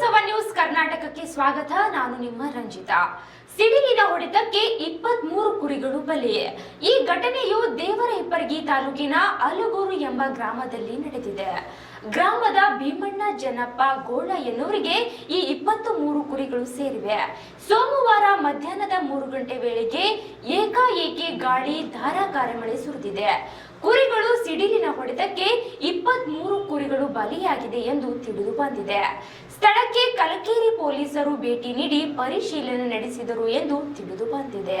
Seven news ಕರ್ನಾಟಕಕ್ಕೆ ಸ್ವಾಗತ. ನಾನು ನಿಮ್ಮ ರಂಜಿತಾ. ಸಿಡಿಲಿನ ಹೊಡೆತಕ್ಕೆ ಇಪ್ಪತ್ತ್ ಮೂರು ಕುರಿಗಳು ಬಲಿ. ಈ ಘಟನೆಯು ದೇವರ ಹೆಪ್ಪರಗಿ ತಾಲೂಕಿನ ಅಲಗೂರು ಎಂಬ ಗ್ರಾಮದಲ್ಲಿ ನಡೆದಿದೆ. ಗ್ರಾಮದ ಭೀಮಣ್ಣ ಜನಪ್ಪ ಗೋಳ ಎನ್ನುವರಿಗೆ ಈ ಇಪ್ಪತ್ತು ಮೂರು ಕುರಿಗಳು ಸೇರಿವೆ. ಸೋಮವಾರ ಮಧ್ಯಾಹ್ನದ ಮೂರು ಗಂಟೆ ವೇಳೆಗೆ ಏಕಾಏಕಿ ಗಾಳಿ ಧಾರಾಕಾರ ಮಳೆ ಸುರಿದಿದೆ. ಕುರಿಗಳು ಸಿಡಿಲಿನ ಹೊಡೆತಕ್ಕೆ ಇಪ್ಪತ್ತ್ ಮೂರು ಕುರಿಗಳು ಬಲಿಯಾಗಿದೆ ಎಂದು ತಿಳಿದು ಬಂದಿದೆ. ಸ್ಥಳಕ್ಕೆ ಕಲಕೇರಿ ಪೊಲೀಸರು ಭೇಟಿ ನೀಡಿ ಪರಿಶೀಲನೆ ನಡೆಸಿದರು ಎಂದು ತಿಳಿದು ಬಂದಿದೆ.